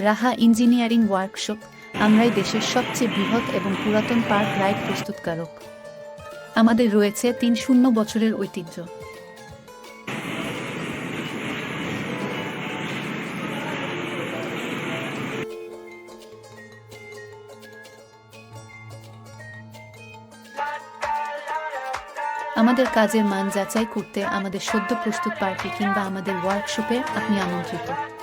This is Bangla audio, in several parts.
রাহা ইঞ্জিনিয়ারিং ওয়ার্কশপ আমরাই দেশের সবচেয়ে বৃহৎ এবং পুরাতন পার্ক রাইড প্রস্তুতকারক। আমাদের রয়েছে তিন শূন্য বছরের ঐতিহ্য। আমাদের কাজের মান যাচাই করতে আমাদের সদ্য প্রস্তুত পার্কে কিংবা আমাদের ওয়ার্কশপে আপনি আমন্ত্রিত।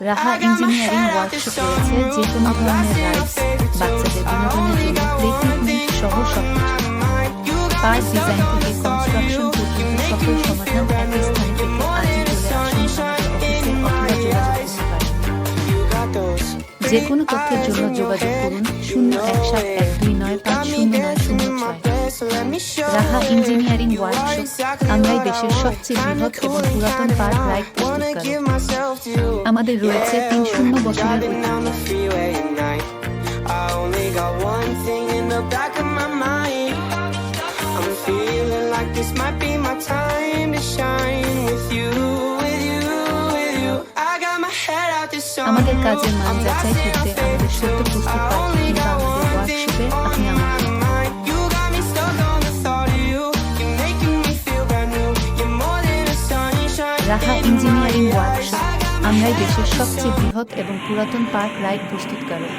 রাহা ইঞ্জিনিয়ারিং ওয়ার্কশপ রয়েছে যে কোনো ধরনের রাইডস বাচ্চাদের বিনোদনের জন্য প্লে ট্রিটমেন্ট সহ সবকিছু পার্ক ডিজাইন থেকে কনস্ট্রাকশন পর্যন্ত সকল সমাধান একই স্থানে থেকে আজই চলে আসুন অফিসে অথবা যোগাযোগ করতে পারেন যে কোনো তথ্যের জন্য যোগাযোগ করুন শূন্য এক সাত এক দুই নয় পাঁচ শূন্য নয় শূন্য ছয়। রাহা ইঞ্জিনিয়ারিং ওয়ার্কশপ আমরাই দেশের সবচেয়ে বৃহৎ এবং পুরাতন পার্ক রাইড প্রস্তুতকারক আমাদের রয়েছে তিন শূন্য বছরের this might be shine you, you, with you. I got my head out. আমাদের কাজের মান যাচাই করতে আমাদের রাহা ইঞ্জিনিয়ারিং ওয়ার্কশপ আমরাই দেশের সবচেয়ে বৃহৎ এবং পুরাতন পার্ক রাইড প্রস্তুতকারক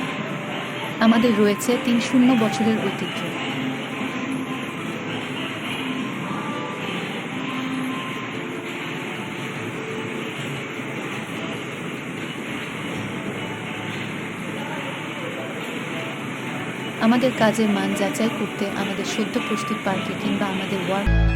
আমাদের রয়েছে তিন শূন্য বছরের ঐতিহ্য। আমাদের কাজের মান যাচাই করতে আমাদের সদ্য প্রস্তুত পার্কে কিংবা আমাদের ওয়ার্ক